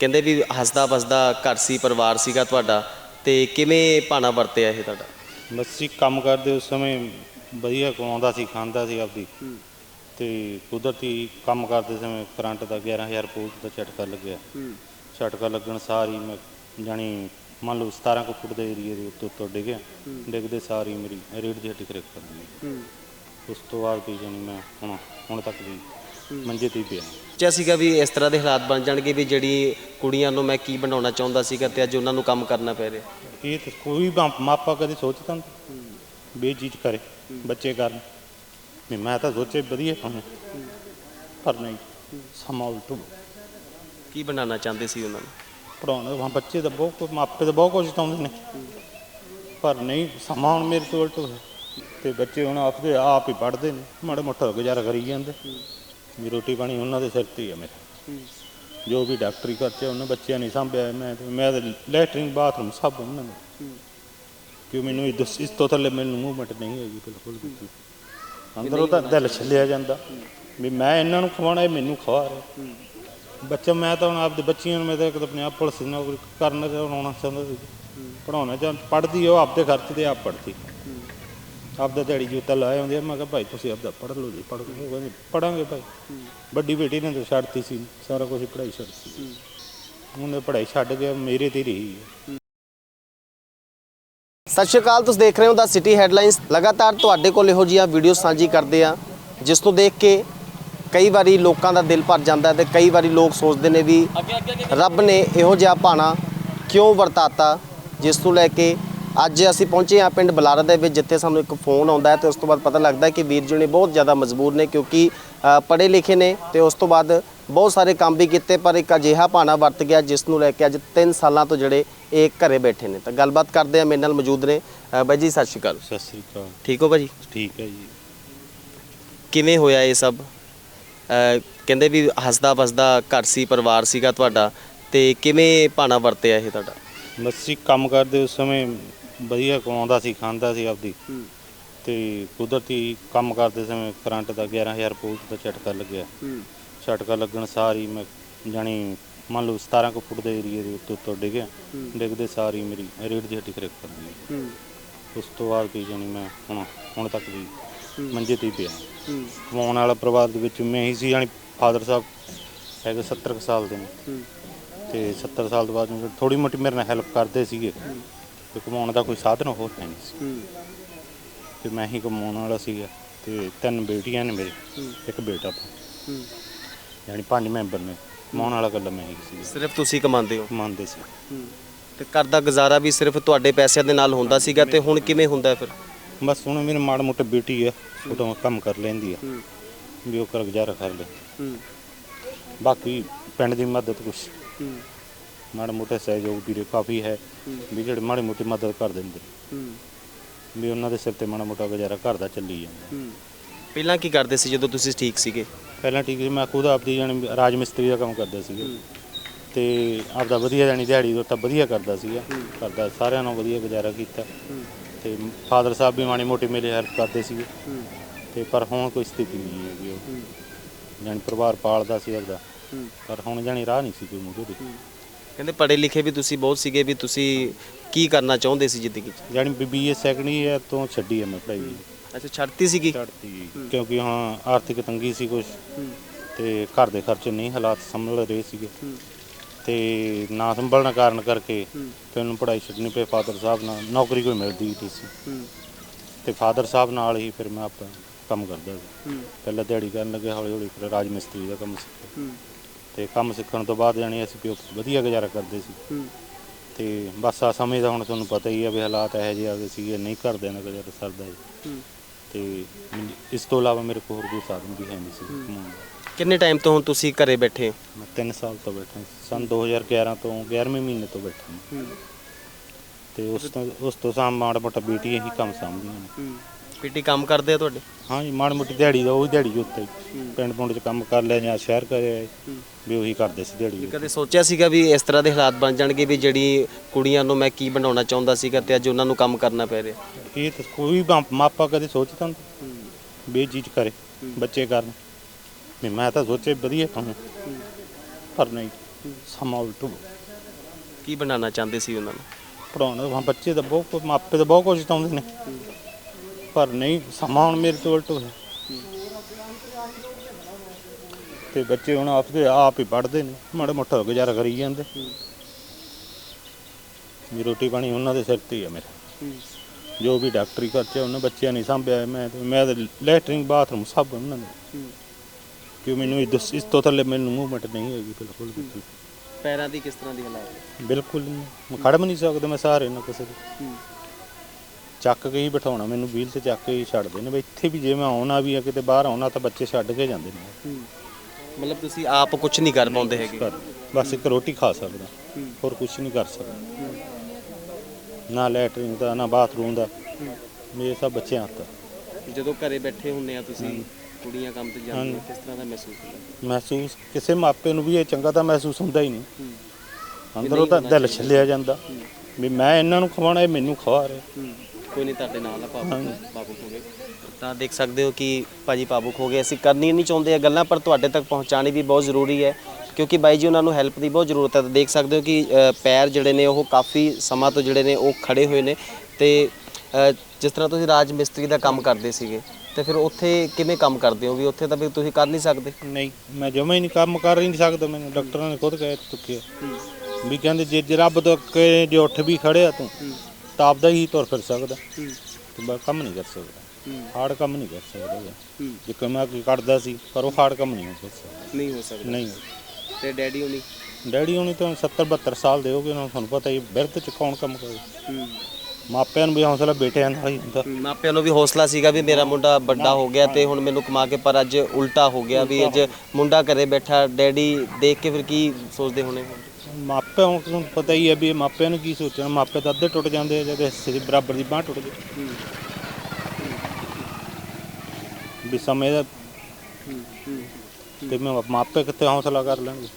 ਕਹਿੰਦੇ ਵੀ ਹੱਸਦਾ ਵਸਦਾ ਘਰ ਸੀ ਪਰਿਵਾਰ ਸੀਗਾ ਤੁਹਾਡਾ ਤੇ ਕਿਵੇਂ ਭਾਣਾ ਵਰਤਿਆ ਇਹ ਤੁਹਾਡਾ? ਜੀ ਕੰਮ ਕਰਦੇ ਉਸ ਸਮੇਂ ਵਧੀਆ ਕਮਾਉਂਦਾ ਸੀ ਖਾਂਦਾ ਸੀ ਆਪਦੀ। ਤੇ ਕੁਦਰਤੀ ਕੰਮ ਕਰਦੇ ਸਮੇਂ ਕਰੰਟ ਦਾ 11000 ਵੋਲਟ ਦਾ ਝਟਕਾ ਲੱਗਿਆ। ਝਟਕਾ ਲੱਗਣ ਸਾਰ ਹੀ ਮੈਂ ਜਾਣੀ ਮੰਨ ਲਓ 17 ਕੁ ਫੁੱਟ ਦੇ ਏਰੀਏ ਦੇ ਉੱਤੇ ਉੱਤੋਂ ਡਿੱਗਿਆ ਡਿੱਗਦੇ ਸਾਰ ਹੀ ਮੇਰੀ ਰੀੜ ਦੀ ਹੱਡੀ ਕਰੈਕ ਕਰ ਗਈ। ਉਸ ਤੋਂ ਬਾਅਦ ਵੀ ਜਾਣੀ ਮੈਂ ਹੁਣ ਹੁਣ ਤੱਕ ਵੀ ਮੰਜੇ ਤੇ ਹੀ ਪਿਆ। ਸੋਚਿਆ ਸੀਗਾ ਵੀ ਇਸ ਤਰ੍ਹਾਂ ਦੇ ਹਾਲਾਤ ਬਣ ਜਾਣਗੇ ਵੀ ਜਿਹੜੀ ਕੁੜੀਆਂ ਨੂੰ ਮੈਂ ਕੀ ਬਣਾਉਣਾ ਚਾਹੁੰਦਾ ਸੀਗਾ ਤੇ ਅੱਜ ਉਹਨਾਂ ਨੂੰ ਕੰਮ ਕਰਨਾ ਪੈ ਰਿਹਾ। ਇਹ ਤਾਂ ਕੋਈ ਮਾ- ਮਾਪਾ ਕਦੇ ਸੋਚਦਾ ਨਹੀਂ। ਵੀ ਇਹ ਚੀਜ਼ ਕਰੇ ਬੱਚੇ ਕਰਨ। ਵੀ ਮੈਂ ਤਾਂ ਸੋਚੇ ਵਧੀਆ ਕੰਮ ਪਰ ਨਹੀਂ ਸਮਾਂ ਉਲਟੂ। ਕੀ ਬਣਾਉਣਾ ਚਾਹੁੰਦੇ ਸੀ ਉਹਨਾਂ ਨੂੰ? ਪੜਾਉਣਾ ਹਾਂ ਬੱਚੇ ਤਾਂ ਬਹੁਤ ਕੁ- ਮਾਪੇ ਤਾਂ ਬਹੁਤ ਕੁਝ ਚਾਹੁੰਦੇ ਨੇ। ਪਰ ਨਹੀਂ ਸਮਾਂ ਹੁਣ ਮੇਰੇ ਤੋਂ ਉਲਟ ਹੋਇਆ ਤੇ ਬੱਚੇ ਹੁਣ ਆਪਦੇ ਆਪ ਹੀ ਪੜ੍ਹਦੇ ਨੇ। ਮਾੜਾ ਮੋਟਾ ਗੁਜ਼ਾਰਾ ਕਰੀ ਜਾਂਦੇ। ਵੀ ਰੋਟੀ ਪਾਣੀ ਉਹਨਾਂ ਦੇ ਸਿਰ ਤੇ ਹੀ ਆ ਮੇਰਾ। ਜੋ ਵੀ ਡਾਕਟਰੀ ਖਰਚਾ ਉਹਨਾਂ ਬੱਚਿਆਂ ਨੇ ਸੰਭਿਆ ਮੈਂ ਤੇ ਮੈਂ ਤਾਂ ਲੈਟਰਿੰਗ, ਬਾਥਰੂਮ ਸਭ ਉਹਨਾਂ ਨੇ। ਕਿ ਮੈਨੂੰ ਇਹ ਇਸ ਤੋਂ ਥੱਲੇ ਮੈਨੂੰ ਮੂਵਮੈਂਟ ਨਹੀਂ ਹੈਗੀ ਬਿਲਕੁਲ ਵੀ। ਅੰਦਰੋਂ ਤਾਂ ਦਿਲ ਛੱਲਿਆ ਜਾਂਦਾ। ਵੀ ਮੈਂ ਇਹਨਾਂ ਨੂੰ ਖਵਾਉਣਾ, ਇਹ ਮੈਨੂੰ ਖਵਾ ਰਿਹਾ। ਬੱਚਾ ਮੈਂ ਤਾਂ ਹੁਣ ਆਪਦੇ ਬੱਚਿਆਂ ਨੂੰ ਮੈਂ ਤਾਂ ਇੱਕ ਤਾਂ ਪੰਜਾਬ ਪੁਲਿਸ ਦੀ ਨੌਕਰੀ ਕਰਨ ਤੇ ਆਉਣਾ ਚਾਹੁੰਦਾ ਸੀ। ਪੜਾਉਣਾ ਚਾਹੁੰਦਾ ਪੜ੍ਹਦੀ ਉਹ ਆਪਦੇ ਖਰਚ ਤੇ ਆਪ ਪੜ੍ਹਦੀ। ਆਪਦਾ ਦਿਹਾੜੀ ਜੁੱਤਾ ਲਾਇਆ ਹੁੰਦੀ ਆ ਮੈਂ ਕਿਹਾ ਭਾਈ ਤੁਸੀਂ ਆਪਦਾ ਪੜ੍ਹ ਲਓ ਜੀ ਪੜ੍ਹ ਲਓ। ਉਹ ਕਹਿੰਦੇ ਪੜਾਂਗੇ ਭਾਈ। ਵੱਡੀ ਬੇਟੀ ਨੇ ਤਾਂ ਛੱਡਤੀ ਸੀ ਸਾਰਾ ਕੁਝ ਪੜ੍ਹਾਈ ਛੱਡਤੀ ਉਹਨੇ ਪੜ੍ਹਾਈ ਛੱਡ ਗਿਆ ਮੇਰੇ ਤੇ ਹੀ ਰਹੀ ਹੈ। ਸਤਿ ਸ਼੍ਰੀ ਅਕਾਲ ਤੁਸੀਂ ਦੇਖ ਰਹੇ ਹੋ ਦਾ ਸਿਟੀ ਹੈਡਲਾਈਨਸ ਲਗਾਤਾਰ ਤੁਹਾਡੇ ਕੋਲ ਇਹੋ ਜਿਹੀਆਂ ਵੀਡੀਓ ਸਾਂਝੀ ਕਰਦੇ ਆ ਜਿਸ ਤੋਂ ਦੇਖ ਕੇ ਕਈ ਵਾਰੀ ਲੋਕਾਂ ਦਾ ਦਿਲ ਭਰ ਜਾਂਦਾ ਹੈ ਤੇ ਕਈ ਵਾਰੀ ਲੋਕ ਸੋਚਦੇ ਨੇ ਵੀ ਰੱਬ ਨੇ ਇਹੋ ਜਿਹਾ ਭਾਣਾ ਕਿਉਂ ਵਰਤਾਤਾ ਜਿਸ ਤੋਂ ਲੈ ਕੇ ਅੱਜ ਅਸੀਂ ਪਹੁੰਚੇ ਹਾਂ ਪਿੰਡ ਬਲਾਰਾ ਦੇ ਵਿੱਚ ਜਿੱਥੇ ਸਾਨੂੰ ਇੱਕ ਫੋਨ ਆਉਂਦਾ ਹੈ ਤੇ ਉਸ ਤੋਂ ਬਾਅਦ ਪਤਾ ਲੱਗਦਾ ਹੈ ਕਿ ਵੀਰ ਜੀ ਨੇ ਬਹੁਤ ਜ਼ਿਆਦਾ ਮਜਬੂਰ ਨੇ ਕਿਉਂਕਿ ਅ, ਪੜ੍ਹੇ ਲਿਖੇ ਨੇ ਤੇ ਉਸ ਤੋਂ ਬਾਅਦ ਬਹੁਤ ਸਾਰੇ ਕੰਮ ਵੀ ਕੀਤੇ ਪਰ ਇੱਕ ਅਜਿਹਾ ਭਾਣਾ ਵਰਤ ਗਿਆ ਜਿਸ ਨੂੰ ਲੈ ਕੇ ਅੱਜ 3 ਸਾਲਾਂ ਤੋਂ ਜਿਹੜੇ ਇਹ ਘਰੇ ਬੈਠੇ ਨੇ। ਤਾਂ ਗੱਲਬਾਤ ਕਰਦੇ ਆ ਮੇਰੇ ਨਾਲ ਮੌਜੂਦ ਨੇ। ਅ, ਬਾਈ ਜੀ ਸਤਿ ਸ਼੍ਰੀ ਅਕਾਲ। ਸਤਿ ਸ੍ਰੀ ਅਕਾਲ। ਠੀਕ ਹੋ ਭਾਜੀ ਠੀਕ ਹੈ ਜੀ। ਕਿਵੇਂ ਹੋਇਆ ਇਹ ਸਭ? ਅ, ਕਹਿੰਦੇ ਵੀ ਹੱਸਦਾ ਵਸਦਾ ਘਰ ਸੀ ਪਰਿਵਾਰ ਸੀਗਾ ਤੁਹਾਡਾ ਤੇ ਕਿਵੇਂ ਭਾਣਾ ਵਰਤਿਆ ਇਹ ਤੁਹਾਡਾ? ਜੀ ਕੰਮ ਕਰਦੇ ਉਸ ਸਮੇਂ ਵਧੀਆ ਕਮਾਉਂਦਾ ਸੀ ਖਾਂਦਾ ਸੀ ਆਪਦੀ। ਤੇ ਕੁਦਰਤੀ ਕੰਮ ਕਰਦੇ ਸਮੇਂ ਕਰੰਟ ਦਾ 11000 ਵੋਲਟ ਦਾ ਝਟਕਾ ਲੱਗਿਆ। ਝਟਕਾ ਲੱਗਣ ਸਾਰ ਹੀ ਮੈਂ ਜਾਣੀ ਮੰਨ ਲਓ 17 ਕੁ ਫੁੱਟ ਦੇ ਏਰੀਏ ਦੇ ਉੱਤੇ ਉੱਤੋਂ ਡਿੱਗਿਆ। ਡਿੱਗਦੇ ਸਾਰ ਹੀ ਮੇਰੀ ਰੀੜ ਦੀ ਹੱਡੀ ਕਰੈਕ ਕਰ ਗਈ। ਉਸ ਤੋਂ ਬਾਅਦ ਵੀ ਜਾਣੀ ਮੈਂ ਹੁਣ ਹੁਣ ਤੱਕ ਵੀ ਮੰਜੇ ਤੇ ਹੀ ਪਿਆ। ਕਮਾਉਣ ਵਾਲਾ ਪਰਿਵਾਰ ਦੇ ਵਿੱਚ ਮੈਂ ਹੀ ਸੀ ਜਾਣੀ ਫਾਦਰ ਸਾਹਿਬ ਹੈਗੇ 70 ਕੁ ਸਾਲ ਦੇ ਨੇ। ਤੇ 70 ਸਾਲ ਤੋਂ ਬਾਅਦ ਥੋੜੀ ਮੋਟੀ ਮੇਰੇ ਨਾਲ ਹੈਲਪ ਕਰਦੇ ਸੀਗੇ। ਤੇ ਕਮਾਉਣ ਦਾ ਕੋਈ ਸਾਧਨ ਹੋਰ ਹੈ ਨਹੀਂ ਸੀ। ਤੇ ਮੈਂ ਹੀ ਕਮਾਉਣ ਵਾਲਾ ਸੀਗਾ ਤੇ ਤਿੰਨ ਬੇਟੀਆਂ ਨੇ ਮੇਰੇ ਇੱਕ ਬੇਟਾ ਯਾਨੀ ਪੰਜ ਮੈਂਬਰ ਨੇ। ਕਮਾਉਣ ਵਾਲਾ ਇਕੱਲਾ ਮੈਂ ਹੀ ਸੀ। ਸਿਰਫ ਤੁਸੀਂ ਕਮਾਉਂਦੇ ਹੋ? ਕਮਾਉਂਦੇ ਸੀ। ਤੇ ਘਰ ਦਾ ਗੁਜ਼ਾਰਾ ਵੀ ਸਿਰਫ ਤੁਹਾਡੇ ਪੈਸਿਆਂ ਦੇ ਨਾਲ ਹੁੰਦਾ ਸੀਗਾ ਤੇ ਹੁਣ ਕਿਵੇਂ ਹੁੰਦਾ ਹੈ ਫਿਰ? ਬਸ ਹੁਣ ਮੇਰੇ ਮਾੜਾ ਮੋਟਾ ਬੇਟੀ ਆ ਛੋਟਾ ਕੰਮ ਕਰ ਲੈਂਦੀ ਆ। ਵੀ ਉਹ ਕਰ ਗੁਜ਼ਾਰਾ ਕਰ ਲੈ ਬਾਕੀ ਪਿੰਡ ਦੀ ਮਦਦ ਕੁਛ। ਮਾੜਾ ਮੋਟਾ ਸਹਿਯੋਗ ਵੀਰੇ ਕਾਫੀ ਹੈ ਵੀ ਜਿਹੜੇ ਮਾੜੀ ਮੋਟੀ ਮਦਦ ਕਰ ਦਿੰਦੇ। ਨੇ। ਵੀ ਉਹਨਾਂ ਦੇ ਸਿਰ ਤੇ ਮਾੜਾ ਮੋਟਾ ਗੁਜ਼ਾਰਾ ਘਰ ਦਾ ਚੱਲੀ ਜਾਂਦਾ। ਪਹਿਲਾਂ ਕੀ ਕਰਦੇ ਸੀ ਜਦੋਂ ਤੁਸੀਂ ਠੀਕ ਸੀਗੇ? ਪਹਿਲਾਂ ਠੀਕ ਸੀ ਮੈਂ ਖੁਦ ਆਪਦੀ ਜਾਣੀ ਰਾਜ ਮਿਸਤਰੀ ਦਾ ਕੰਮ ਕਰਦਾ ਸੀਗਾ। ਤੇ ਆਪਦਾ ਵਧੀਆ ਜਾਣੀ ਦਿਹਾੜੀ ਤਾਂ ਵਧੀਆ ਕਰਦਾ ਸੀਗਾ। ਕਰਦਾ ਸਾਰਿਆਂ ਨਾਲ ਵਧੀਆ ਗੁਜ਼ਾਰਾ ਕੀਤਾ। ਤੇ ਫਾਦਰ ਸਾਹਿਬ ਵੀ ਮਾੜੀ ਮੋਟੀ ਮੇਰੀ ਹੈਲਪ ਕਰਦੇ ਸੀਗੇ। ਤੇ ਪਰ ਹੁਣ ਕੋਈ ਸਥਿਤੀ ਨਹੀਂ ਹੈਗੀ ਉਹ। ਜਾਣੀ ਪਰਿਵਾਰ ਪਾਲਦਾ ਸੀ ਆਪਦਾ। ਪਰ ਹੁਣ ਜਾਣੀ ਰਾਹ ਨਹੀਂ ਸੀ ਕੋਈ ਮੂਹਰੇ। ਦੀ ਕਹਿੰਦੇ ਪੜ੍ਹੇ ਲਿਖੇ ਵੀ ਤੁਸੀਂ ਬਹੁਤ ਸੀਗੇ ਵੀ ਤੁਸੀਂ ਕੀ ਕਰਨਾ ਚਾਹੁੰਦੇ ਸੀ ਜ਼ਿੰਦਗੀ 'ਚ? ਜਾਣੀ ਬੀਬੀਏ ਸੈਕੰਡ ਈਅਰ ਤੋਂ ਛੱਡੀ ਹੈ ਮੈਂ ਪੜ੍ਹਾਈ। ਅੱਛਾ ਛੱਡਤੀ ਸੀਗੀ? ਛੱਡਤੀ ਕਿਉਂਕਿ ਹਾਂ ਆਰਥਿਕ ਤੰਗੀ ਸੀ ਕੁਝ ਤੇ ਘਰ ਦੇ ਖਰਚੇ ਨਹੀਂ ਹਾਲਾਤ ਸੰਭਲ ਰਹੇ ਸੀਗੇ। ਤੇ ਨਾ ਸੰਭਲਣ ਕਾਰਨ ਕਰਕੇ ਉਹਨੂੰ ਪੜ੍ਹਾਈ ਛੱਡਣੀ ਪਈ ਫਾਦਰ ਸਾਹਿਬ ਨਾਲ ਨੌਕਰੀ ਕੋਈ ਮਿਲਦੀ ਨਹੀਂ ਸੀ। ਤੇ ਫਾਦਰ ਸਾਹਿਬ ਨਾਲ ਹੀ ਫਿਰ ਮੈਂ ਆਪਣਾ ਕੰਮ ਕਰਦਾ ਸੀ। ਪਹਿਲਾਂ ਦਿਹਾੜੀ ਕਰਨ ਲੱਗੇ ਹੌਲੀ ਹੌਲੀ ਫਿਰ ਰਾਜ ਮਿਸਤਰੀ ਦਾ ਕੰਮ ਸਿੱਖਿਆ ਤੇ ਕੰਮ ਸਿੱਖਣ ਤੋਂ ਬਾਅਦ ਜਾਣੀ ਅਸੀਂ ਵੀ ਵਧੀਆ ਗੁਜ਼ਾਰਾ ਕਰਦੇ ਸੀ। ਤੇ ਬਸ ਆ ਸਮੇਂ ਦਾ ਹੁਣ ਤੁਹਾਨੂੰ ਪਤਾ ਹੀ ਆ ਵੀ ਹਾਲਾਤ ਇਹੋ ਜਿਹੇ ਆ ਗਏ ਸੀਗੇ ਨਹੀਂ ਘਰਦਿਆਂ ਦਾ ਗੁਜ਼ਾਰਾ ਸਰਦਾ ਜੀ। ਤੇ ਇਸ ਤੋਂ ਇਲਾਵਾ ਮੇਰੇ ਕੋਲ ਹੋਰ ਕੋਈ ਸਾਧਨ ਵੀ ਹੈ ਨਹੀਂ ਸੀ। ਕਮਾਉਣ ਦਾ ਕਿੰਨੇ ਟਾਈਮ ਤੋਂ ਹੁਣ ਤੁਸੀਂ ਘਰੇ ਬੈਠੇ? ਮੈਂ 3 ਸਾਲ ਤੋਂ ਬੈਠਾ ਸੀ। ਸੰਨ 2011 ਤੋਂ 11ਵੇਂ ਮਹੀਨੇ ਤੋਂ ਬੈਠਾ ਹਾਂ। ਤੇ ਉਸ ਤੋਂ ਉਸ ਤੋਂ ਸਾਮ ਮਾੜਾ ਮੋਟਾ ਬੇਟੀ ਹੀ ਕੰਮ ਸਾਂਭਦੀਆਂ ਨੇ ਪੀਟੀ ਕੰਮ ਕਰਦੇ ਆ ਤੁਹਾਡੇ? ਹਾਂ ਜੀ ਮਾੜੀ ਮੋਟੀ ਦਿਹਾੜੀ ਦਾ ਉਹ ਵੀ ਦਿਹਾੜੀ ਉੱਤੇ ਹੀ। ਪਿੰਡ ਪੁੰਡ 'ਚ ਕੰਮ ਕਰ ਲਿਆ ਜਾਂ ਸ਼ਹਿਰ ਕਰਿਆ ਵੀ ਉਹੀ ਕਰਦੇ ਸੀ ਦਿਹਾੜੀ ਕਦੇ ਸੋਚਿਆ ਸੀਗਾ ਵੀ ਇਸ ਤਰ੍ਹਾਂ ਦੇ ਹਾਲਾਤ ਬਣ ਜਾਣਗੇ ਵੀ ਜਿਹੜੀ ਕੁੜੀਆਂ ਨੂੰ ਮੈਂ ਕੀ ਬਣਾਉਣਾ ਚਾਹੁੰਦਾ ਸੀਗਾ ਤੇ ਅੱਜ ਉਹਨਾਂ ਨੂੰ ਕੰਮ ਕਰਨਾ ਪੈ ਰਿਹਾ? ਇਹ ਤਾਂ ਕੋਈ ਮਾ- ਮਾਪਾ ਕਦੇ ਸੋਚਦਾ ਨਹੀਂ। ਵੀ ਇਹ ਚੀਜ਼ ਕਰੇ ਬੱਚੇ ਕਰਨ। ਵੀ ਮੈਂ ਤਾਂ ਸੋਚੇ ਵਧੀਆ ਕੰਮ। ਪਰ ਨਹੀਂ ਸਮਾਂ ਉਲਟੂ। ਕੀ ਬਣਾਉਣਾ ਚਾਹੁੰਦੇ ਸੀ ਉਹਨਾਂ ਨੂੰ? ਪੜਾਉਣਾ ਬੱਚੇ ਤਾਂ ਬਹੁਤ ਕੁ- ਮਾਪੇ ਤਾਂ ਬਹੁਤ ਕੁਝ ਚਾਹੁੰਦੇ ਨੇ। ਪਰ ਨਹੀਂ ਸਮਾਂ ਹੁਣ ਮੇਰੇ ਤੋਂ ਉਲਟ ਹੋਇਆ। ਤੇ ਬੱਚੇ ਹੁਣ ਆਪਦੇ ਆਪ ਹੀ ਪੜ੍ਹਦੇ ਨੇ ਮਾੜਾ ਮੋਟਾ ਗੁਜ਼ਾਰਾ ਕਰੀ ਜਾਂਦੇ। ਵੀ ਰੋਟੀ ਪਾਣੀ ਉਹਨਾਂ ਦੇ ਸਿਰ ਤੇ ਹੀ ਆ ਮੇਰਾ। ਜੋ ਵੀ ਡਾਕਟਰੀ ਖਰਚਾ ਉਹਨਾਂ ਬੱਚਿਆਂ ਨੇ ਸੰਭਿਆ ਮੈਂ ਤੇ ਮੈਂ ਤਾਂ ਲੈਟਰਿੰਗ ਬਾਥਰੂਮ ਸਭ ਉਹਨਾਂ ਨੇ ਕਿ ਮੈਨੂੰ ਇਹ ਇਸ ਤੋਂ ਥੱਲੇ ਮੈਨੂੰ ਮੂਵਮੈਂਟ ਨਹੀਂ ਹੈਗੀ ਬਿਲਕੁਲ ਵੀ। ਪੈਰਾਂ ਦੀ ਕਿਸ ਤਰ੍ਹਾਂ ਦੀ ਹਾਲਾਤ ਬਿਲਕੁਲ ਨਹੀਂ ਮੈਂ ਖੜ ਵੀ ਨਹੀਂ ਸਕਦਾ ਮੈਂ ਸਾਰੇ ਨਾ ਕਿਸੇ ਦੇ। ਚੱਕ ਕੇ ਹੀ ਬਿਠਾਉਣਾ ਮੈਨੂੰ ਵੀਲ ਤੇ ਚੱਕ ਕੇ ਹੀ ਛੱਡਦੇ ਨੇ ਵੀ ਇੱਥੇ ਵੀ ਜੇ ਮੈਂ ਆਉਣਾ ਵੀ ਆ ਕਿਤੇ ਬਾਹਰ ਆਉਣਾ ਤਾਂ ਬੱਚੇ ਛੱਡ ਕੇ ਜਾਂਦੇ ਨੇ। ਮਤਲਬ ਤੁਸੀਂ ਆਪ ਕੁਝ ਨਹੀਂ ਕਰ ਪਾਉਂਦੇ ਹੈਗੇ। ਘਰ ਬਸ ਇੱਕ ਰੋਟੀ ਖਾ ਸਕਦਾ ਹੋਰ ਕੁਝ ਨਹੀਂ ਕਰ ਸਕਦਾ। ਨਾ ਲੈਟਰਿੰਗ ਦਾ ਨਾ ਬਾਥਰੂਮ ਦਾ ਮੇਰੇ ਸਭ ਬੱਚਿਆਂ ਹੱਥ ਆ। ਜਦੋਂ ਘਰੇ ਬੈਠੇ ਹੁੰਨੇ ਆ ਤੁਸੀਂ ਕੁੜੀਆਂ ਕੰਮ ਤੇ ਜਾਂਦੀਆਂ। ਕਿਸ ਤਰ੍ਹਾਂ ਦਾ ਮਹਿਸੂਸ ਹੁੰਦਾ? ਮਹਿਸੂਸ ਕਿਸੇ ਮਾਪੇ ਨੂੰ ਵੀ ਇਹ ਚੰਗਾ ਤਾਂ ਮਹਿਸੂਸ ਹੁੰਦਾ ਹੀ ਨਹੀਂ। ਅੰਦਰੋਂ ਤਾਂ ਦਿਲ ਛੱਲਿਆ ਜਾਂਦਾ। ਵੀ ਮੈਂ ਇਹਨਾਂ ਨੂੰ ਖਵਾਉਣਾ ਇਹ ਮੈਨੂੰ ਖਵਾ ਰਹੇ ਕੋਈ ਨਹੀਂ ਤੁਹਾਡੇ ਨਾਲ ਆ। ਭਾਵੁਕ ਭਾਵੁਕ ਹੋ ਗਏ ਤਾਂ ਦੇਖ ਸਕਦੇ ਹੋ ਕਿ ਭਾਜੀ ਭਾਵੁਕ ਹੋ ਗਏ ਅਸੀਂ ਕਰਨੀ ਨਹੀਂ ਚਾਹੁੰਦੇ ਇਹ ਗੱਲਾਂ ਪਰ ਤੁਹਾਡੇ ਤੱਕ ਪਹੁੰਚਾਣੀ ਵੀ ਬਹੁਤ ਜ਼ਰੂਰੀ ਹੈ। ਕਿਉਂਕਿ ਬਾਈ ਜੀ ਉਹਨਾਂ ਨੂੰ ਹੈਲਪ ਦੀ ਬਹੁਤ ਜ਼ਰੂਰਤ ਹੈ। ਤਾਂ ਦੇਖ ਸਕਦੇ ਹੋ ਕਿ ਅ, ਪੈਰ ਜਿਹੜੇ ਨੇ ਉਹ ਕਾਫੀ ਸਮਾਂ ਤੋਂ ਜਿਹੜੇ ਨੇ ਉਹ ਖੜੇ ਹੋਏ ਨੇ। ਤੇ ਅ, ਜਿਸ ਤਰ੍ਹਾਂ ਤੁਸੀਂ ਰਾਜ ਮਿਸਤਰੀ ਦਾ ਕੰਮ ਕਰਦੇ ਸੀਗੇ ਤੇ ਫਿਰ ਉੱਥੇ ਕਿਵੇਂ ਕੰਮ ਕਰਦੇ ਹੋ ਵੀ? ਉੱਥੇ ਤਾਂ ਵੀ ਤੁਸੀਂ ਕਰ ਨਹੀਂ ਸਕਦੇ। ਨਹੀਂ ਮੈਂ ਜਮਾ ਹੀ ਨਹੀਂ ਕੰਮ ਕਰ ਹੀ ਨਹੀਂ ਸਕਦਾ। ਮੈਨੂੰ ਡਾਕਟਰਾਂ ਨੇ ਖੁਦ ਕਹਿ ਚੁੱਕਿਆ ਵੀ ਕਹਿੰਦੇ ਜੇ ਜੇ ਰੱਬ ਤੋਂ ਕੇ ਜੇ ਉੱਠ ਵੀ ਖੜਿਆ ਤੂੰ ਤਾਂ ਆਪਦਾ ਹੀ ਤੁਰ ਫਿਰ ਸਕਦਾ। ਤੇ ਕੰਮ ਨਹੀਂ ਕਰ ਸਕਦਾ। ਹਾਰਡ ਕੰਮ ਨਹੀਂ ਕਰ ਸਕਦਾ ਗਾ। ਜੇ ਕਮਾ ਕੀ ਕਰਦਾ ਸੀ ਪਰ ਉਹ ਹਾਰਡ ਕੰਮ ਨਹੀਂ ਕਰ ਸਕਦਾ। ਨਹੀਂ ਹੋ ਸਕਦਾ। ਨਹੀਂ। ਤੇ ਡੈਡੀ ਹੋਣੀ? ਡੈਡੀ ਹੁਣੀ ਤਾਂ 70 72 ਸਾਲ ਦੇ ਹੋ ਗਏ ਉਹਨਾਂ ਨੂੰ ਤੁਹਾਨੂੰ ਪਤਾ ਹੀ ਬਿਰਧ ਚ ਕੌਣ ਕੰਮ ਕਰੇ। ਮਾਪਿਆਂ ਨੂੰ ਵੀ ਹੌਸਲਾ ਬੇਟਿਆਂ ਨਾਲ ਹੀ ਹੁੰਦਾ। ਮਾਪਿਆਂ ਨੂੰ ਵੀ ਹੌਸਲਾ ਸੀਗਾ ਵੀ ਮੇਰਾ ਮੁੰਡਾ ਵੱਡਾ ਹੋ ਗਿਆ ਤੇ ਹੁਣ ਮੈਨੂੰ ਕਮਾ ਕੇ ਪਰ ਅੱਜ ਉਲਟਾ ਹੋ ਗਿਆ ਵੀ ਅੱਜ ਮੁੰਡਾ ਘਰੇ ਬੈਠਾ ਡੈਡੀ ਦੇਖ ਕੇ ਫਿਰ ਕੀ ਸੋਚਦੇ ਹੋਣੇ। ਮਾਪਿਆਂ ਨੂੰ ਪਤਾ ਹੀ ਹੈ ਵੀ ਇਹ ਮਾਪਿਆਂ ਨੂੰ ਕੀ ਸੋਚਣਾ? ਮਾਪੇ ਤਾਂ ਅੱਧੇ ਟੁੱਟ ਜਾਂਦੇ ਆ ਜਦ ਹਿੱਸੇ ਦੀ ਬਰਾਬਰ ਦੀ ਬਾਂਹ ਟੁੱਟ ਗਈ ਵੀ ਸਮੇਂ ਦਾ ਤੇ ਮੈਂ ਮਾਪੇ ਕਿੱਥੇ ਹੌਸਲਾ ਕਰ ਲੈਣਗੇ?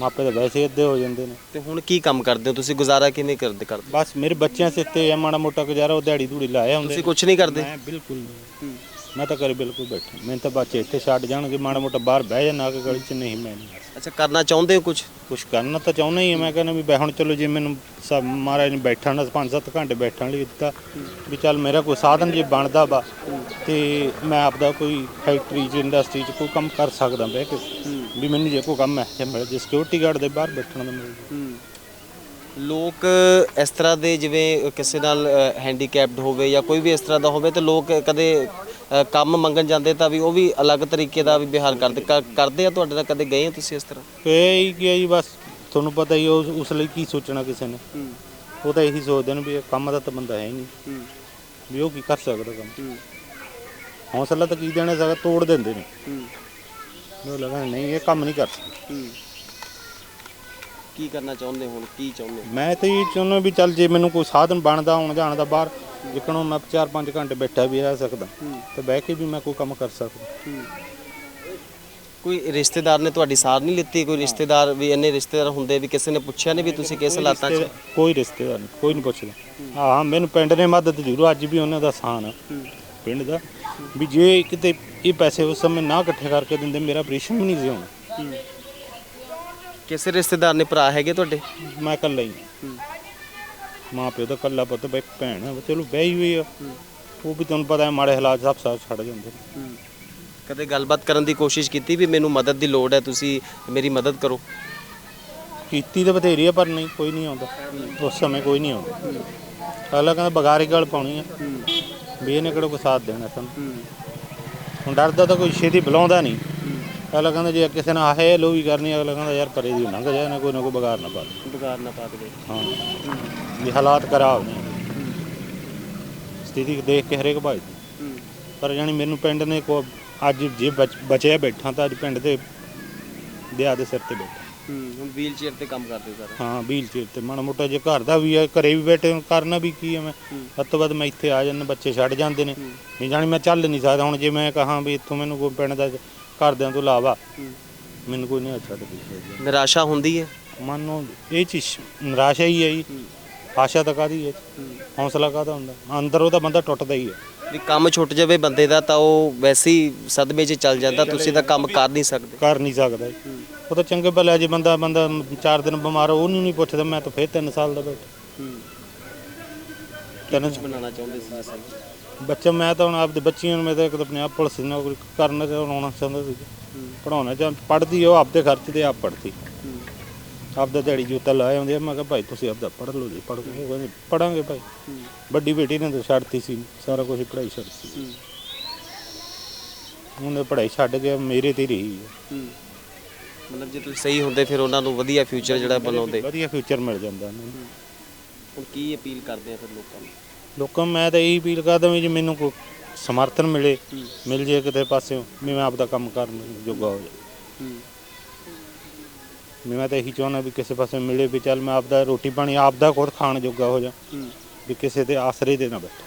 ਮਾਪੇ ਤਾਂ ਵੈਸੇ ਅੱਧੇ ਹੋ ਜਾਂਦੇ ਨੇ। ਤੇ ਹੁਣ ਕੀ ਕੰਮ ਕਰਦੇ ਹੋ ਤੁਸੀਂ? ਗੁਜ਼ਾਰਾ ਕਿਵੇਂ ਕਰਦੇ ਕਰਦੇ? ਬਸ ਮੇਰੇ ਬੱਚਿਆਂ ਸਿਰ ਤੇ ਮਾੜਾ ਮੋਟਾ ਗੁਜ਼ਾਰਾ ਉਹ ਦਿਹਾੜੀ ਧੂੜੀ ਲਾਇਆ ਹੁੰਦੇ ਤੁਸੀਂ ਕੁਝ ਨਹੀਂ ਕਰਦੇ? ਮੈਂ ਬਿਲਕੁਲ ਨਹੀਂ। ਮੈਂ ਤਾਂ ਘਰੇ ਬਿਲਕੁਲ ਬੈਠਾ। ਮੈਂ ਤਾਂ ਬੱਚੇ ਇੱਥੇ ਛੱਡ ਜਾਣਗੇ ਮਾੜਾ ਮੋਟਾ ਬਾਹਰ ਬਹਿ ਜਾਣਾ ਕਿ ਗਲੀ 'ਚ ਨਹੀਂ ਮੈਂ ਨਹੀਂ। ਅੱਛਾ ਕਰਨਾ ਚਾਹੁੰਦੇ ਹੋ ਕੁਝ ਕੁਛ ਕਰਨਾ ਤਾਂ ਚਾਹੁੰਦਾ ਹੀ ਹਾਂ ਮੈਂ ਕਹਿੰਦਾ ਵੀ ਬੈ ਹੁਣ ਚਲੋ ਜੇ ਮੈਨੂੰ ਸਭ ਮਹਾਰਾਜ ਨੇ ਬੈਠਣ ਦਾ 5-7 ਘੰਟੇ ਬੈਠਣ ਲਈ ਦਿੱਤਾ ਵੀ ਚੱਲ ਮੇਰਾ ਕੋਈ ਸਾਧਨ ਜੇ ਬਣਦਾ ਵਾ ਤੇ ਮੈਂ ਆਪਦਾ ਕੋਈ ਫੈਕਟਰੀ 'ਚ ਇੰਡਸਟਰੀ 'ਚ ਕੋਈ ਕੰਮ ਕਰ ਸਕਦਾ ਬਹਿ ਕੇ। ਵੀ ਮੈਨੂੰ ਜੇ ਕੋਈ ਕੰਮ ਹੈ ਜੇ ਮਿਲ ਜੇ ਸਿਕਿਉਰਿਟੀ ਗਾਰਡ ਦੇ ਬਾਹਰ ਬੈਠਣ ਦਾ ਮਿਲ ਜੇ ਲੋਕ ਇਸ ਤਰ੍ਹਾਂ ਦੇ ਜਿਵੇਂ ਕਿਸੇ ਨਾਲ ਹੈਂਡੀਕੈਪਡ ਹੋਵੇ ਜਾਂ ਕੋਈ ਵੀ ਇਸ ਤਰ੍ਹਾਂ ਦਾ ਹੋਵੇ ਤੇ ਲੋਕ ਕਦੇ ਕੰਮ ਮੰਗਣ ਜਾਂਦੇ ਤਾਂ ਵੀ ਉਹ ਵੀ ਅਲੱਗ ਤਰੀਕੇ ਦਾ ਵੀ ਵਿਹਾਰ ਕਰਦੇ ਕਰ- ਕਰਦੇ ਆ ਤੁਹਾਡੇ ਨਾਲ ਕਦੇ ਗਏ ਹੋ ਤੁਸੀਂ ਇਸ ਤਰ੍ਹਾਂ? ਤੇ ਹੀ ਕੀ ਜੀ ਬਸ ਤੁਹਾਨੂੰ ਪਤਾ ਹੀ ਉਸ ਉਸ ਲਈ ਕੀ ਸੋਚਣਾ ਕਿਸੇ ਨੇ। ਉਹ ਤਾਂ ਇਹੀ ਸੋਚਦੇ ਨੇ ਵੀ ਇਹ ਕੰਮ ਦਾ ਤਾਂ ਬੰਦਾ ਹੈ ਹੀ ਨਹੀਂ। ਵੀ ਉਹ ਕੀ ਕਰ ਸਕਦਾ ਕੰਮ? ਹੌਸਲਾ ਤਾਂ ਕੀ ਦੇਣਾ ਸਕਦਾ ਤੋੜ ਦਿੰਦੇ ਨੇ। ਉਹ ਲਗਾ ਨਹੀਂ ਇਹ ਕੰਮ ਨਹੀਂ ਕਰ ਸਕਦਾ। ਕੀ ਕਰਨਾ ਚਾਹੁੰਦੇ ਹੁਣ ਕੀ ਚਾਹੁੰਦੇ ਮੈਂ ਤਾਂ ਇਹ ਚਾਹੁੰਦਾ ਵੀ ਚੱਲ ਜੇ ਮੈਨੂੰ ਕੋਈ ਸਾਧਨ ਬਣਦਾ ਆਉਣ ਜਾਣ ਦਾ ਬਾਹਰ ਜਿੱਕਣੋਂ ਮੈਂ 4-5 ਘੰਟੇ ਬੈਠਾ ਵੀ ਰਹਿ ਸਕਦਾ ਤੇ ਬਹਿ ਕੇ ਵੀ ਮੈਂ ਕੋਈ ਕੰਮ ਕਰ ਸਕਦਾ। ਕੋਈ ਰਿਸ਼ਤੇਦਾਰ ਨੇ ਤੁਹਾਡੀ ਸਾਰ ਨਹੀਂ ਲਿੱਤੀ? ਕੋਈ ਰਿਸ਼ਤੇਦਾਰ ਵੀ ਇੰਨੇ ਰਿਸ਼ਤੇਦਾਰ ਹੁੰਦੇ ਵੀ ਕਿਸੇ ਨੇ ਪੁੱਛਿਆ ਨਹੀਂ ਵੀ ਤੁਸੀਂ ਕਿਸ ਹਾਲਾਤਾਂ 'ਚ ਕੋਈ ਰਿਸ਼ਤੇਦਾਰ ਨਹੀਂ ਕੋਈ ਨਹੀਂ ਪੁੱਛਦਾ। ਹਾਂ ਮੈਨੂੰ ਪਿੰਡ ਨੇ ਮਦਦ ਜ਼ਰੂਰ ਅੱਜ ਵੀ ਉਹਨਾਂ ਦਾ ਸਾਨ ਪਿੰਡ ਦਾ। ਵੀ ਜੇ ਕਿਤੇ ਇਹ ਪੈਸੇ ਉਸ ਸਮੇਂ ਨਾ ਇਕੱਠੇ ਕਰਕੇ ਦਿੰਦੇ ਮੇਰਾ ਆਪਰੇਸ਼ਨ ਵੀ ਨਹੀਂ ਸੀ ਹੋਣਾ। ਕਿਸੇ ਰਿਸ਼ਤੇਦਾਰ ਨੇ ਭਰਾ ਹੈਗੇ ਤੁਹਾਡੇ? ਮੈਂ ਇਕੱਲਾ ਹੀ ਮਾਂ ਪਿਓ ਦਾ ਇਕੱਲਾ ਪੁੱਤ ਬਈ ਭੈਣ ਆ ਚਲੋ ਬਹਿ ਹੋਈ ਆ। ਉਹ ਵੀ ਤੁਹਾਨੂੰ ਪਤਾ ਹੈ ਮਾੜੇ ਹਾਲਾਤ ਸਭ ਸਾਥ ਛੱਡ ਜਾਂਦੇ ਨੇ। ਕਦੇ ਗੱਲਬਾਤ ਕਰਨ ਦੀ ਕੋਸ਼ਿਸ਼ ਕੀਤੀ ਵੀ ਮੈਨੂੰ ਮਦਦ ਦੀ ਲੋੜ ਹੈ ਤੁਸੀਂ ਮੇਰੀ ਮਦਦ ਕਰੋ? ਕੀਤੀ ਤਾਂ ਬਥੇਰੀ ਆ ਪਰ ਨਹੀਂ ਕੋਈ ਨਹੀਂ ਆਉਂਦਾ। ਉਸ ਸਮੇਂ ਕੋਈ ਨਹੀਂ ਆਉਂਦਾ। ਅਗਲਾ ਕਹਿੰਦਾ ਬਗਾਰੀ ਗੱਲ ਪਾਉਣੀ ਆ। ਵੀ ਇਹਨੇ ਕਿਹੜਾ ਕੋਈ ਸਾਥ ਦੇਣਾ ਸਾਨੂੰ। ਹੁਣ ਡਰਦਾ ਤਾਂ ਕੋਈ ਛੇਤੀ ਬੁਲਾਉਂਦਾ ਨਹੀਂ। ਅਗਲਾ ਕਹਿੰਦਾ ਜੇ ਕਿਸੇ ਨਾਲ ਆਹੇ ਲੋ ਵੀ ਕਰਨੀ ਅਗਲਾ ਕਹਿੰਦਾ ਯਾਰ ਪਰੇ ਦੀ ਲੰਘ ਜਾ ਨਾ ਕੋਈ ਨਾ ਕੋਈ ਬਗਾਰ ਨਾ ਪਾ ਦੇ। ਬਗਾਰ ਨਾ ਪਾ ਦੇ ਹਾਂ। ਵੀ ਹਾਲਾਤ ਖਰਾਬ ਨੇ। ਸਥਿਤੀ ਦੇਖ ਕੇ ਹਰੇਕ ਭਾਈ ਦੀ। ਪਰ ਜਾਨੀ ਮੈਨੂੰ ਪਿੰਡ ਨੇ ਕੋ ਅੱਜ ਜੇ ਬਚ- ਬਚਿਆ ਬੈਠਾ ਤਾਂ ਅੱਜ ਪਿੰਡ ਦੇ ਵਿਆਹ ਦੇ ਸਿਰ ਤੇ ਬੈਠਾ। ਹੁਣ ਵੀਲ ਚੇਅਰ ਤੇ ਕੰਮ ਕਰਦੇ ਸਾਰਾ। ਹਾਂ ਵੀਲ ਚੇਅਰ ਤੇ। ਮਾੜਾ ਮੋਟਾ ਜੇ ਘਰ ਦਾ ਵੀ ਹੈ ਘਰੇ ਵੀ ਬੈਠੇ ਕਰਨਾ ਵੀ ਕੀ ਹੈ ਮੈਂ। ਵੱਧ ਤੋਂ ਵੱਧ ਮੈਂ ਇੱਥੇ ਆ ਜਾਂਦਾ ਬੱਚੇ ਛੱਡ ਜਾਂਦੇ ਨੇ। ਨਹੀਂ ਜਾਣੀ ਮੈਂ ਚੱਲ ਨਹੀਂ ਸਕਦਾ। ਹੁਣ ਜੇ ਮੈਂ ਕਹਾਂ ਵੀ ਇੱਥੋਂ ਮੈਨੂੰ ਕੋਈ ਪਿੰਡ ਦਾ ਘਰਦਿਆਂ ਤੋਂ ਇਲਾਵਾ ਮੈਨੂੰ ਕੋਈ ਨਹੀਂ ਛੱਡ ਦੇ ਨਿਰਾਸ਼ਾ ਹੁੰਦੀ ਹੈ? ਮੰਨੋ ਇਹ ਚੀਜ਼ ਨਿਰਾਸ਼ਾ ਹੀ ਹੈ ਜੀ। ਆਸ਼ਾ ਤਾਂ ਕਾਦੀ ਹੈ? ਹੌਸਲਾ ਕਾਦਾ ਹੁੰਦਾ? ਅੰਦਰ ਉਹਦਾ ਬੰਦਾ ਟੁੱਟਦਾ ਹੀ ਹੈ। ਵੀ ਕੰਮ ਛੁੱਟ ਜਾਵੇ ਬੰਦੇ ਦਾ ਤਾਂ ਉਹ ਵੈਸੇ ਹੀ ਸਦਮੇ 'ਚ ਚੱਲ ਜਾਂਦਾ ਤੁਸੀਂ ਤਾਂ ਕੰਮ ਕਰ ਨਹੀਂ ਸਕਦੇ। ਕਰ ਨਹੀਂ ਸਕਦਾ ਜੀ। ਉਹ ਤਾਂ ਚੰਗੇ ਭਲੇ ਜੇ ਬੰਦਾ ਬੰਦਾ ਚਾਰ ਦਿਨ ਬਿਮਾਰ ਹੋ ਉਹਨੂੰ ਨਹੀਂ ਪੁੱਛਦਾ ਮੈਂ ਤਾਂ ਫੇਰ 3 ਸਾਲ ਦਾ ਬੈਠਾ। ਤਿੰਨ ਬਣਾਉਣਾ ਚਾਹੁੰਦੇ ਸੀ ਜਿਵੇਂ ਬੱਚਾ ਮੈਂ ਤਾਂ ਹੁਣ ਆਪਦੇ ਬੱਚਿਆਂ ਨੂੰ ਮੈਂ ਤਾਂ ਇੱਕ ਤਾਂ ਪੰਜਾਬ ਪੁਲਿਸ ਦੀ ਨੌਕਰੀ ਕਰਨਾ ਚਾਹੁੰਦਾ ਚਾਹੁੰਦਾ ਸੀ। ਪੜਾਉਣਾ ਚਾਹ ਪੜਦੀ ਉਹ ਆਪਦੇ ਖਰਚ ਤੇ ਆਪ ਪੜਦੀ ਆਪਦਾ ਦਿਹਾੜੀ ਜੁੱਤਾ ਲਾਏ ਹੁੰਦੇ ਆ ਮੈਂ ਕਿਹਾ ਭਾਈ ਤੁਸੀਂ ਆਪਦਾ ਪੜ ਲਓ ਜੀ ਪੜ੍ਹ। ਉਹ ਕਹਿੰਦੇ ਪੜਾਂਗੇ ਭਾਈ। ਵੱਡੀ ਬੇਟੀ ਨੇ ਤਾਂ ਛੱਡਤੀ ਸੀ ਸਾਰਾ ਕੁਝ ਪੜਾਈ ਛੱਡਤੀ ਉਹਨੇ ਪੜਾਈ ਛੱਡ ਕੇ ਮੇਰੇ ਤੇ ਰਹੀ ਹੈ। ਮਤਲਬ ਜੇ ਤੁਸੀਂ ਸਹੀ ਹੁੰਦੇ ਫਿਰ ਉਹਨਾਂ ਨੂੰ ਵਧੀਆ ਫਿਊਚਰ ਜਿਹੜਾ ਬਣਾਉਂਦੇ ਵਧੀਆ ਫਿਊਚਰ ਮਿਲ ਜਾਂਦਾ ਉਹਨਾਂ ਨੂੰ। ਹੁਣ ਕੀ ਅਪੀਲ ਕਰਦੇ ਆ ਫਿਰ ਲੋਕਾਂ ਨੂੰ? ਲੋਕਾਂ ਨੂੰ ਮੈਂ ਤਾਂ ਇਹੀ ਅਪੀਲ ਕਰਦਾ ਵੀ ਜੇ ਮੈਨੂੰ ਕੋਈ ਸਮਰਥਨ ਮਿਲੇ ਮਿਲ ਜੇ ਕਿਤੇ ਪਾਸਿਓਂ ਵੀ ਮੈਂ ਆਪਦਾ ਕੰਮ ਕਰਨ ਜੋਗਾ ਹੋ ਜਾ ਵੀ ਮੈਂ ਤਾਂ ਇਹੀ ਚਾਹੁੰਦਾ ਵੀ ਕਿਸੇ ਪਾਸੇ ਮਿਲੇ ਵੀ ਚੱਲ ਮੈਂ ਆਪਦਾ ਰੋਟੀ ਪਾਣੀ ਆਪਦਾ ਖੁਦ ਖਾਣ ਜੋਗਾ ਹੋ ਜਾ ਵੀ ਕਿਸੇ ਤੇ ਆਸਰੇ ਦੇ ਨਾ ਬੈਠਾ।